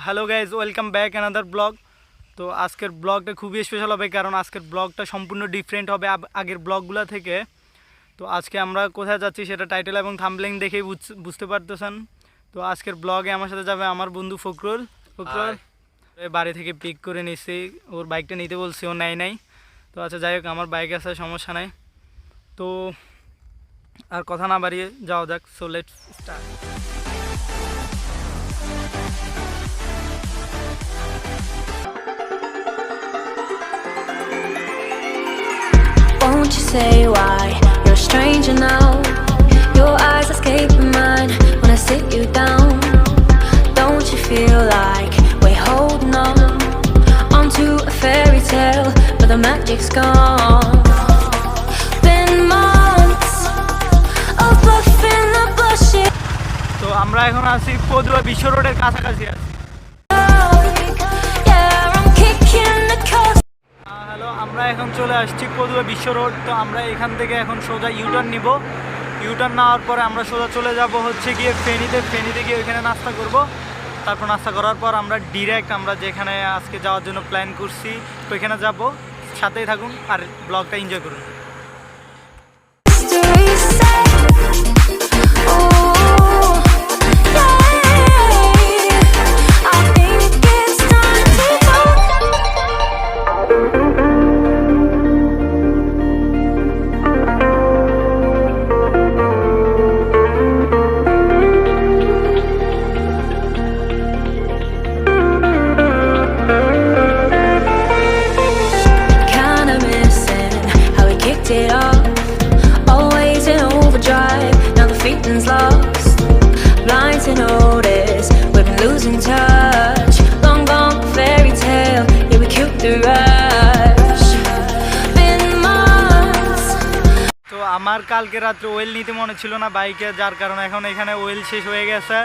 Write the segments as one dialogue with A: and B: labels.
A: Hello guys welcome back another vlog তো আজকের ব্লগটা খুবই স্পেশাল হবে কারণ আজকের ব্লগটা সম্পূর্ণ ডিফারেন্ট হবে আগের ব্লগগুলো থেকে। তো আজকে আমরা কোথায় যাচ্ছি সেটা টাইটেল এবং থাম্বলিং দেখেই বুঝ- বুঝতে পারতেছেন। তো আজকের ব্লগে আমার সাথে যাবে আমার বন্ধু ফখরুল। ফখরুল বাড়ি থেকে পিক করে নিছি। ওর বাইকটা নিতে বলছি ও নেয় নাই। তো আচ্ছা যাই হোক আমার বাইক আছে সমস্যা নাই। তো আর কথা না বাড়িয়ে যাওয়া যাক so
B: let start say why you're a stranger now? Your eyes escaping mine when I sit you down. Don't you feel like we're holding on onto a fairy tale, but the magic's gone?
A: আমরা এখন আছি পদুয়া বিশ্ব রোডের কাছাকাছি আছি আমরা এখন চলে আসছি পদুয়া বিশ্ব রোড। তো আমরা এখান থেকে এখন সোজা ইউটার্ন নিব। ইউটার্ন নেওয়ার পরে আমরা সোজা চলে যাব হচ্ছে গিয়ে ফেনীতে। ফেনীতে গিয়ে ওইখানে নাস্তা করব। তারপর নাস্তা করার পর আমরা ডিরেক্ট আমরা যেখানে আজকে যাওয়ার জন্য প্ল্যান করছি, ওইখানে যাব। সাথেই থাকুন আর ব্লগটা এনজয় করুন।
B: Losing touch. Long gone fairy tale, yeah, we killed the rush. Been months.
A: তো আমার কালকে রাত্রে ওয়েল নিতে মনে ছিল না বাইকে যার কারণে এখন এখানে ওয়েল শেষ হয়ে গেছে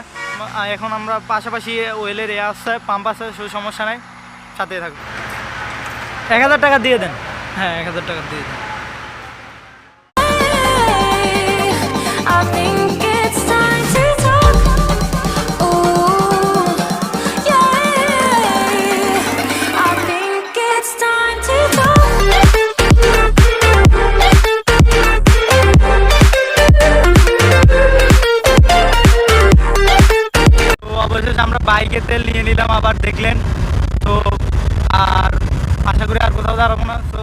A: এখন আমরা পাশাপাশি ওয়েলের এ আসছে পাম্প আছে সেই সমস্যা নাই সাথে থাকুন এক হাজার টাকা দিয়ে দেন হ্যাঁ এক হাজার টাকা দিয়ে দেন করি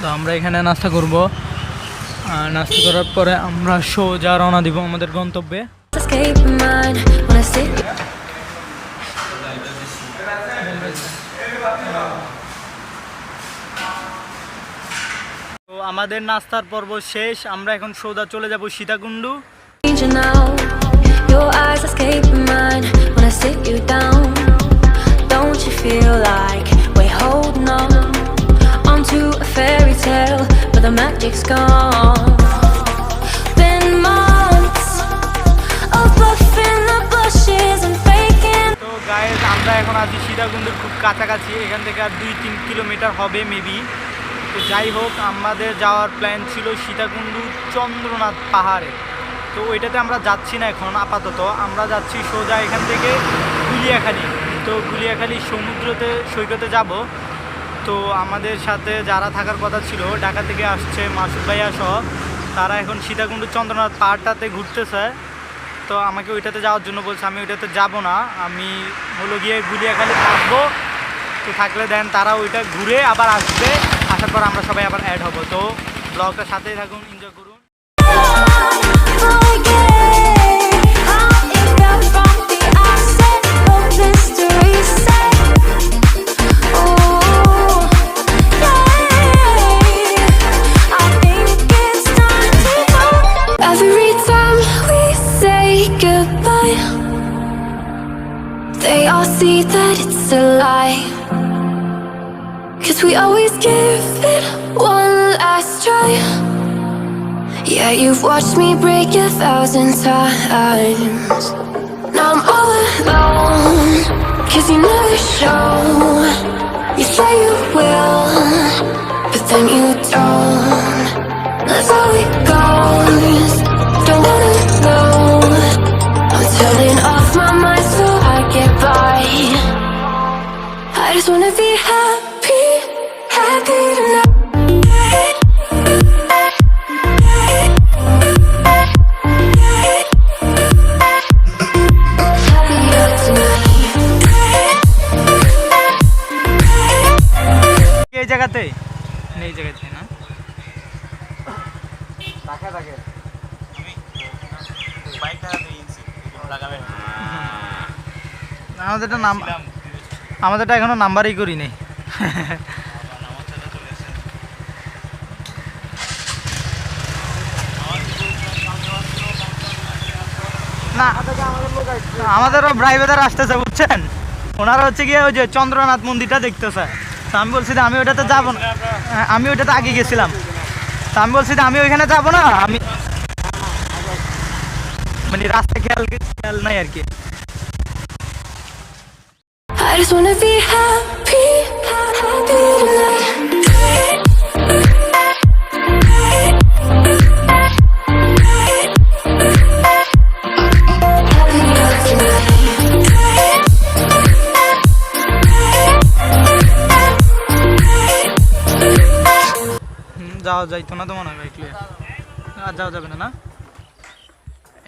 A: তো আমরা এখানে নাস্তা করব। নাস্তা করার পরে আমরা শো যা রওনা দিব আমাদের গন্তব্যে। আমাদের নাস্তার পর্ব শেষ, আমরা এখন সৌদা চলে যাব
B: Sitakunda. Don't you feel like we hold on? The magic's gone? Been months of bluffing the bushes and faking.
A: তো গায়েস আমরা এখন আছি সীতাকুণ্ডুর খুব কাছাকাছি। এখান থেকে আর দুই তিন কিলোমিটার হবে মেবি তো যাই হোক, আমাদের যাওয়ার প্ল্যান ছিল সীতাকুণ্ডু চন্দ্রনাথ পাহাড়ে। তো ওইটাতে আমরা যাচ্ছি না এখন, আপাতত। আমরা যাচ্ছি সোজা এখান থেকে গুলিয়াখালী। তো গুলিয়াখালী সমুদ্রতে, সৈকতে যাব। তো আমাদের সাথে যারা থাকার কথা ছিল, ঢাকা থেকে আসছে মাসুদ ভাইয়া সহ, তারা এখন সীতাকুণ্ড চন্দ্রনাথ পাহাড়টাতে ঘুরতেছে। তো আমাকে ওইটাতে যাওয়ার জন্য বলছে, আমি ওইটাতে যাব না। আমি হলো গিয়ে গুলিয়াখালী থাকব। তো থাকলে দেন তারা ওইটা ঘুরে আবার আসবে। আসার পর আমরা সবাই আবার অ্যাড হব। তো ব্লগটার সাথেই থাকুন এনজয় করুন।
B: You've watched me break a thousand times. Now I'm all alone. Cause you never show. You say you will, but then you don't. That's how it goes. Don't wanna know. I'm turning off my mind so I get by. I just wanna be happy,
A: জায়গাতে? এই জায়গাতে না? আমাদেরটা নাম আমাদেরটা এখনও নাম্বারই করি নেই না আমাদেরও ড্রাইভার আসতেছে বুঝছেন? ওনারা হচ্ছে গিয়ে ওই যে চন্দ্রনাথ মন্দিরটা দেখতেছে। তো আমি বলছি যে আমি ওইটাতে যাব না। হ্যাঁ, আমি ওইটাতে আগে গেছিলাম। তো আমি বলছি যে আমি ওইখানে যাব না। আমি মানে রাস্তা খেয়াল খেয়াল নাই আর কি।
B: I just wanna be happy, happy tonight.
A: যাওয়া যাইতো না তো মনে হয় বাইক আর যাওয়া যাবে না না?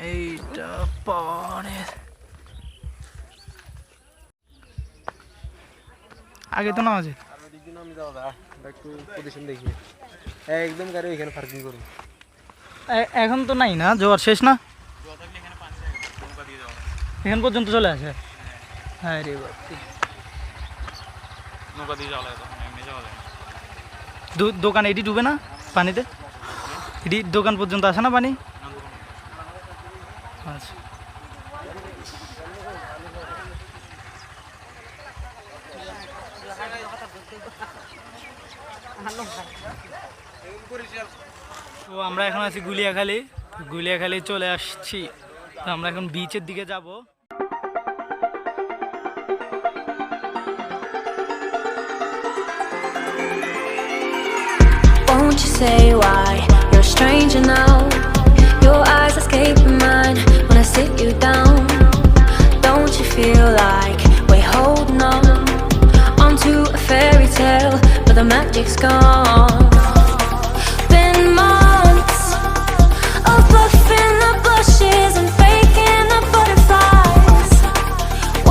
A: এইটা পরে আগে তো না আছে
C: আর ওদিক দিয়ে নামি যাওয়া যায় একটু পজিশন দেখি একদম গাড়ি ওইখানে পার্কিং করুন
A: এখন তো নাই না জোয়ার শেষ না? এখান পর্যন্ত চলে আসে? হ্যাঁ রে দোকান এটি ডুবে না? পানিতে এটি দোকান পর্যন্ত আসে না পানি? আচ্ছা। তো আমরা এখন আছি গুলিয়াখালী। গুলিয়াখালী চলে আসছি। তো আমরা এখন বিচের দিকে যাব।
B: you say why you're a stranger now? Your eyes escaping mine when I sit you down. Don't you feel like we're holding on onto a fairy tale, but the magic's gone? Been months of bluffing the blushes and faking the butterflies.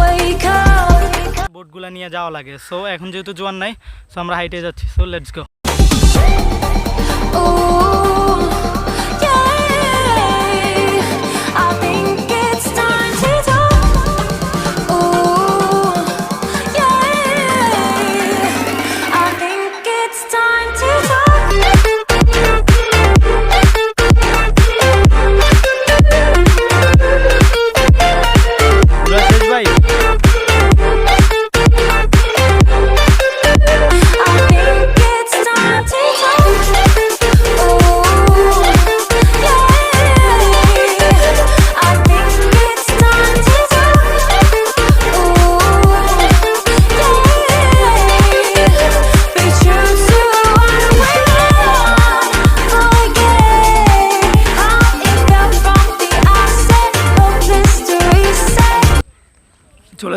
B: Wake up.
A: বোটগুলো নিয়ে যাওয়া লাগে so এখন যেহেতু জোয়ার নাই so আমরা হাইটে যাচ্ছি সো লেটস গো
B: oh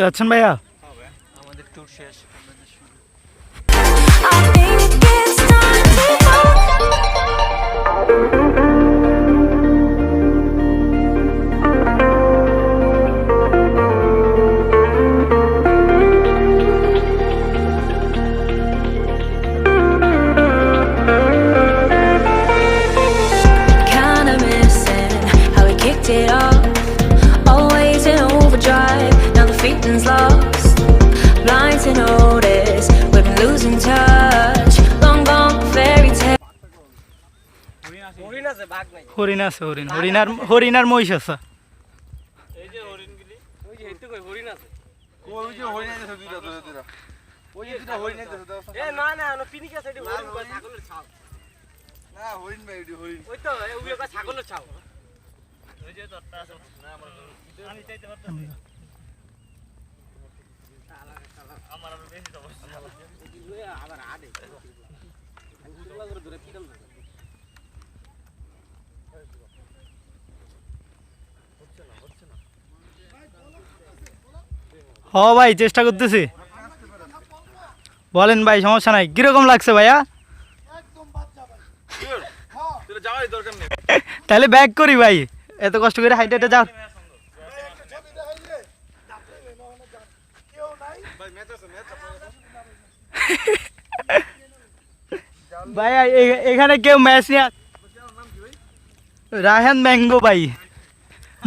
A: চলে যাচ্ছেন
C: হরিণ আছে
A: হরিণ। হরিণার হরিণার মহিষ আছে।
C: ওই যে হেঁটে কই হরিণ আছে ওই যে হরিণ আছে দুইটা দুইটা দুইটা ওই যে দুইটা হরিণ আছে
D: এ না না না পিনিকে সাইডে হরিণ কয় ছাগলের ছাও
C: না হরিণ ভাই ওইটি হরিণ
D: ওই তো ওই কয় ছাগলের ছাও
E: ওই যে তোরটা আছে না আমার আমি চাইতে পারতেছি আমার আরও বেশি সমস্যা
D: আবার আডে আমি তোলা করে ধরে পিটাম না
A: হ ভাই, চেষ্টা করতেছি। বলেন ভাই, সমস্যা নাই। কীরকম লাগছে ভাইয়া? তাহলে ব্যাক করি ভাই। এত কষ্ট করে হাইটে হাইটে যাও
C: ভাই ম্যাচ আছে ম্যাচ
A: ভাই এ- এখানে কেউ ম্যাচ নিয়ে রায়হান ম্যাঙ্গো ভাই।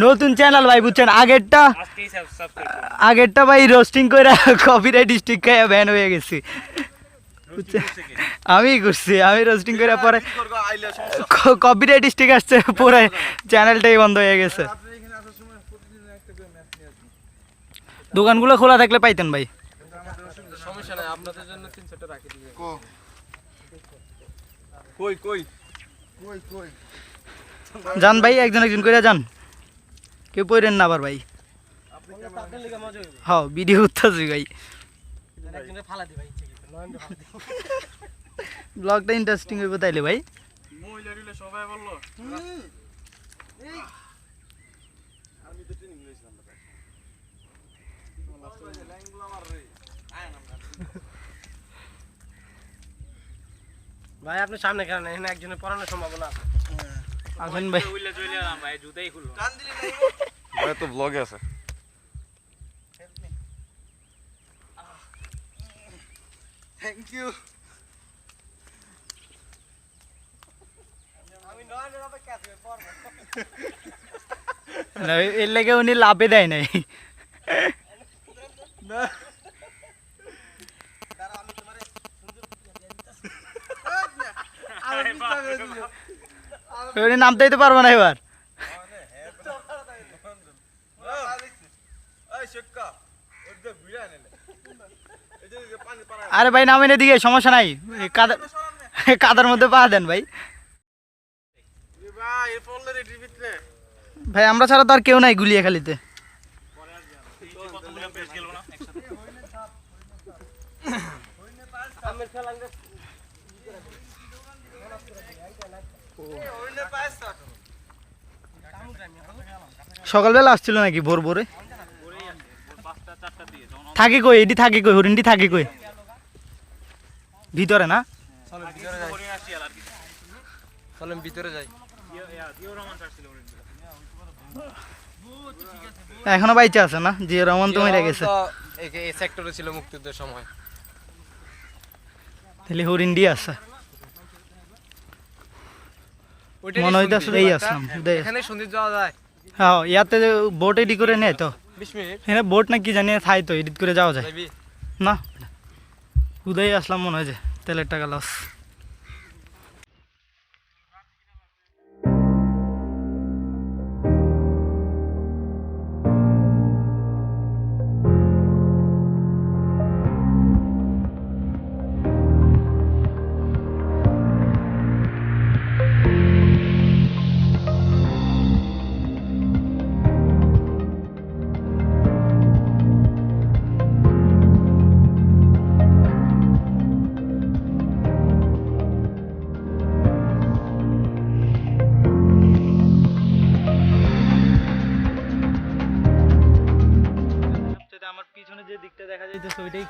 A: নতুন চ্যানেল ভাই বুঝছেন? আগেরটা আগেরটা ভাই রোস্টিং করে কপিরাইট স্টিক খাইয়া ব্যান হয়ে গেছি? আমি করছি আমি রোস্টিং করে পরে
C: আইলে সমস্যা
A: কপিরাইট স্টিক আসছে পরে চ্যানেলটাই বন্ধ হয়ে গেছে।
C: আপনি এখানে আসার সময় প্রতিদিন একটা করে ম্যাচ নিয়ে আসবেন
A: দোকানগুলো খোলা থাকলে পাইতেন ভাই।
D: সমস্যা নাই আপনাদের জন্য তিন চারটা রাখি
C: কই কই? কই কই?
A: যান ভাই একজন একজন করে যান। কেউ পড়েন না ভাই। হ্যাঁ ভিডিও উঠতেছি ভাই। ব্লগটা ইন্টারেস্টিং হইব তাইলে ভাই।
D: ভাই, আপনি সামনে কেন? এখানে একজনের পড়ানোর সম্ভাবনা আছে।
A: আসেন ভাই?
E: উইলে চলে এলাম ভাই জুতাই খুললো
C: টান দিলি নাই ভাই তো ব্লগে আছে থ্যাংক ইউ
A: এর লেগে উনি লাভে দেয় নাই। উনি নামতে দিতে পারব না এবার। আরে ভাই, নামেন এদিকে, সমস্যা নাই। এই কাদা কাদার মধ্যে পা দেন ভাই।
C: ভাই,
A: আমরা ছাড়া তো আর কেউ নাই গুলিয়ে খালিতে সকালবেলা আসছিল নাকি ভোর ভোরে? থাকি কই? এটি থাকি কই? হরিণটি থাকি কই? ভিতরে না?
D: ভিতরে যাই।
A: এখনও বাইচে আছে না? জিয়া রহমান তো মেরে গেছে।
D: এই সেক্টরে ছিল মুক্তিযুদ্ধের সময়।
A: তাহলে হরিণ দিয়ে আছে মনে হইতাছে এই আসলাম
D: এখানে সন্ধ্যে যাওয়া যায়।
A: হ্যাঁ ইয়াতে বোট এডি করে নেয় তো। হ্যাঁ বোট না কি জানি থাই তো এডিট করে যাওয়া যায়। না উদয় আসলাম মনে হয় যে তেলের টাকা লস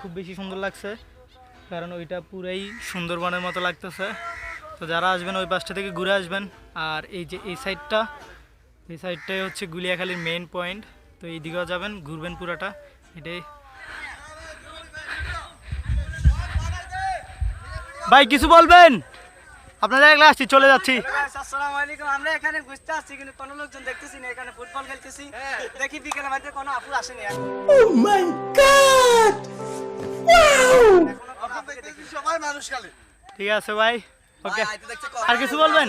A: খুব বেশি সুন্দর লাগছে কারণ ওইটা পুরাই সুন্দরবনের মতো লাগতেছে। তো যারা আসবেন ওই পাশটা থেকে ঘুরে আসবেন আর এই যে এই সাইডটা এই সাইডটাই হচ্ছে গুলিয়াখালীর মেইন পয়েন্ট তো এই দিকেও যাবেন ঘুরবেন পুরাটা এটাই। ভাই কিছু বলবেন? আপনারা একলা আসছি চলে যাচ্ছি।
D: আসসালামু আলাইকুম আমরা এখানে ঘুরতে আসছি কিন্তু কোনো লোকজন দেখতেছি না এখানে ফুটবল খেলতেছি। দেখি বিকেলের মধ্যে কোনো আপু আসেনি।
C: সবাই মানুষ খালি
A: ঠিক আছে ভাই ওকে আর কিছু বলবেন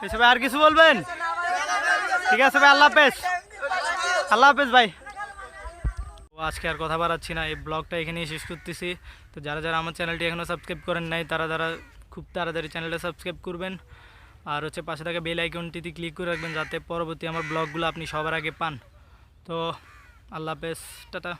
A: আচ্ছা ভাই আর কিছু বলবেন ঠিক আছে ভাই আল্লাহ হাফেজ আল্লাহ হাফেজ ভাই তো আজকে আর কথা বাড়াচ্ছি না এই ব্লগটা এখানেই শেষ করতেছি তো যারা যারা আমার চ্যানেলটি এখনও সাবস্ক্রাইব করেন নাই তারা তারা খুব তাড়াতাড়ি চ্যানেলটা সাবস্ক্রাইব করবেন আর হচ্ছে পাশে থাকা বেল আইকনটিতে ক্লিক করে রাখবেন যাতে পরবর্তী আমার ব্লগগুলো আপনি সবার আগে পান। তো, আল্লাহ হাফেজ, টাটা।